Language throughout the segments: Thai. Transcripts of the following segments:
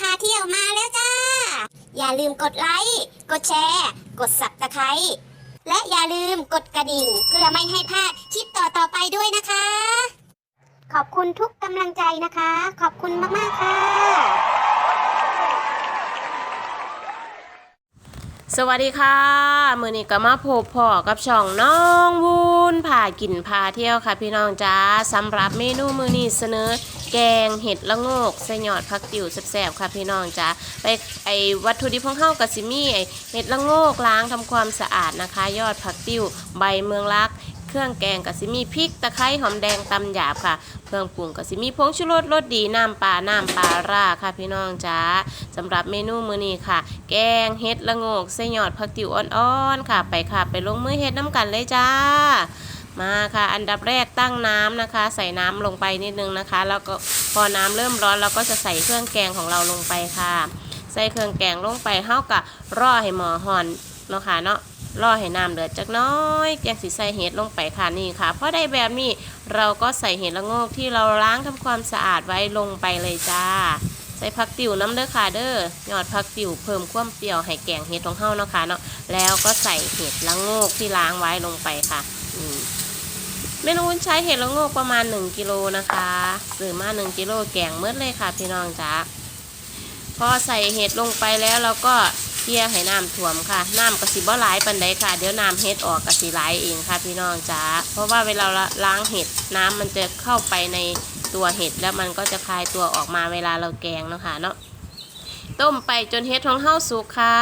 พาเที่ยวมาแล้วจ้า อย่าลืมกดไลค์ กดแชร์ กดสับตะไคร้และอย่าลืมกดกระดิ่งเพื่อไม่ให้พลาดคลิปต่อๆไปด้วยนะคะ ขอบคุณทุกกำลังใจนะคะ ขอบคุณมากๆค่ะ สวัสดีค่ะ มือนี้ก็มาพบพ่อกับช่องน้องวุ้นพากินพาเที่ยวค่ะพี่น้องจ้าสำหรับเมนูมือนี้เสนอ แกงเห็ดละโงกใส่หยอดผักติ๋วแซ่บๆค่ะพี่น้องจ้าไปไอวัตถุดิบของเฮากับซิมี่ไอเห็ดละโงกล้างทำความสะอาดนะคะ ยอดผักติ๋วใบเมืองลักเครื่องแกงกับซิมีพริกตะไคร้หอมแดงตำหยาบค่ะ เครื่องปรุงกับซิมีผงชูรสรสดีน้ำปลาน้ำปลาร่าค่ะพี่น้องจ้าสำหรับเมนูมื้อนี้ค่ะ แกงเห็ดละโงกใส่หยอดผักติ๋วอ่อนๆค่ะ ไปค่ะ ไปลงมือเห็ดน้ำกันเลยจ้า มาค่ะ อันดับแรกตั้งน้ำนะคะ ใส่น้ำลงไปนิดนึงนะคะ แล้วก็พอน้ำเริ่มร้อนเราก็จะใส่เครื่องแกงของเราลงไปค่ะ ใส่เครื่องแกงลงไปเท่ากับร่อให้หมอหอนเนาะค่ะเนาะรอให้น้ำเดือดจักน้อยแกงสีใส่เห็ดลงไปค่ะนี่ค่ะพอได้แบบนี้เราก็ใส่เห็ดละโงกที่เราล้างทำความสะอาดไว้ลงไปเลยจ้า ใส่ผักติ๋วน้ำเด้อค่ะเด้อยอดผักติ๋วเพิ่มความเปรี้ยวให้แกงเห็ดของเฮาเนาะค่ะเนาะแล้วก็ใส่เห็ดละโงกที่ล้างไว้ลงไปค่ะ เมนูใช้เห็ดละโงกประมาณ 1กิโลนะคะซื้อมา 1กิโลแกงเมื่อเลยค่ะพี่น้องจ้าพอใส่เห็ดลงไปแล้วเราก็เคี่ยให้น้ำท่วมค่ะ น้ำกระสีบ่หลายปันใดค่ะ เดี๋ยวน้ำเห็ดออกกระสีไหลเองค่ะพี่น้องจ๋าเพราะว่าเวลาล้างเห็ดน้ำมันจะเข้าไปในตัวเห็ดแล้วมันก็จะคลายตัวออกมาเวลาเราแกงเนาะค่ะเนาะต้มไปจนเห็ดของเฮาสุกค่ะ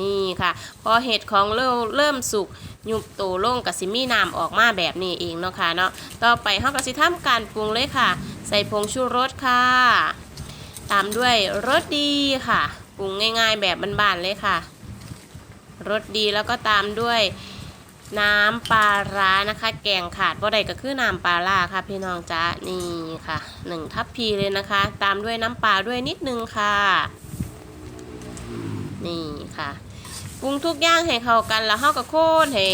นี่ค่ะ พอเห็ดของเริ่มเริ่มสุก ยุบโตลงกับสิมีน้ำออกมาแบบนี้เองเนาะค่ะเนาะต่อไปเฮาก็สิทำการปรุงเลยค่ะ ใส่ผงชูรสค่ะ ตามด้วยรสดีค่ะปรุงง่าย ๆ แบบบ้านๆเลยค่ะรสดีแล้วก็ตามด้วยน้ำปลาร้านะคะ แกงขาดบ่ได้ก็คือน้ำปลาล่าค่ะ พี่น้องจ๊ะนี่ค่ะหนึ่งทัพพีเลยนะคะ ตามด้วยน้ำปลาด้วยนิดนึงค่ะ นี่ค่ะ รุงทุกอย่างให้เข้ากันแล้วเฮาก็โค่นให้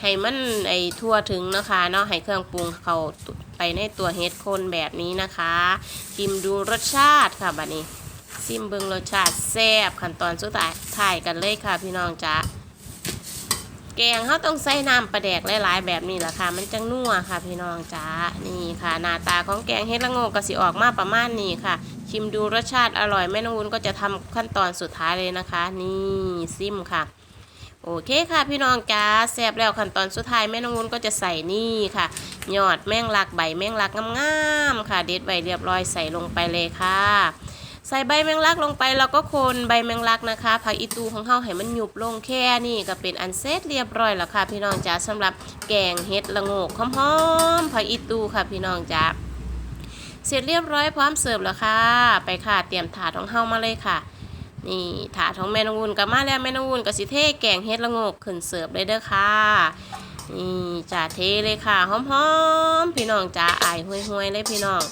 ให้มันไอทั่วถึงนะคะเนาะให้เครื่องปรุงเข้าไปในตัวเฮ็ดโคนแบบนี้นะคะชิมดูรสชาติค่ะบัดนี้ซิมเบิงรสชาติแซ่บขั้นตอนสุดท้ายถ่ายกันเลยค่ะพี่น้องจ๊ะ แกงเขาต้องใส่น้ำปลาแดกหลายๆ แบบนี้แหละค่ะ มันจังนัวค่ะ พี่น้องจ๊ะนี่ค่ะ หน้าตาของแกงเฮ็ดละโงกก็สิออกมาประมาณนี้ค่ะชิมดูรสชาติอร่อยแม่นางวุ้นก็จะทำขั้นตอนสุดท้ายเลยนะคะ นี่ซิมค่ะ โอเคค่ะพี่น้องจ้าแซ่บแล้วขั้นตอนสุดท้ายแม่นางวุ้นก็จะใส่นี่ค่ะยอดแมงลักใบแมงลักงามๆค่ะ เด็ดไว้เรียบร้อยใส่ลงไปเลยค่ะ ใส่ใบแมงลักลงไปแล้วก็คนใบแมงลักนะคะผักอีตูของเฮาให้มันหยุบลงแค่นี่ก็เป็นอันเสร็จเรียบร้อยแล้วค่ะ พี่น้องจ๋าสำหรับแกงเห็ดละโงกหอมๆผักอีตูค่ะพี่น้องจ๋าเสร็จเรียบร้อยพร้อมเสิร์ฟแล้วค่ะ ไปค่ะเตรียมถาดของเฮามาเลยค่ะ นี่ถาดของแม่นงวุ้นกับมาแล้วแม่นงวุ้นกับสิเทแกงเฮ็ดละโงกขึ้นเสิร์ฟเลยเด้อค่ะนี่จ้าเทเลยค่ะหอมๆพี่น้องจ๋าอายห่วยๆเลยพี่น้อง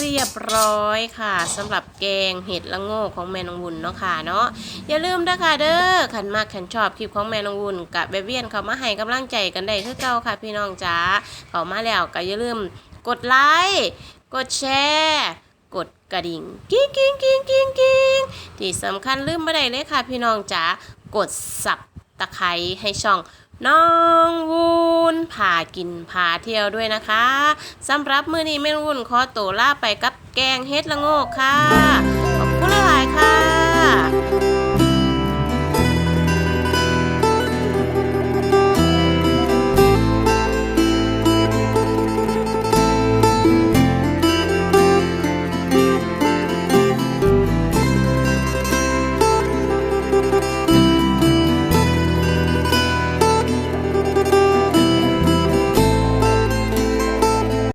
เรียบร้อยค่ะสำหรับแกงเห็ดละโง่ของแม่นงวุ้นเนาะค่ะเนาะอย่าลืมนะคะเด้อขันมากขันชอบคลิปของแม่นงวุ้นกับเบเวียนเขามาให้กำลังใจกันได้คือเก่าค่ะ พี่น้องจ๋าเขามาแล้วก็อย่าลืมกดไลค์กดแชร์กดกระดิ่งกิ้งกิ้งกิ้งกิ้งกิ้งที่สำคัญลืมไม่ได้เลยค่ะพี่น้องจ๋ากดสับ ตะไคร้ให้ช่องน้องวุ้นพากินพาเที่ยวด้วยนะคะสำหรับมื้อนี้แม่นวุ้นขอตัวลาไปกับแกงเฮ็ดละโงกค่ะ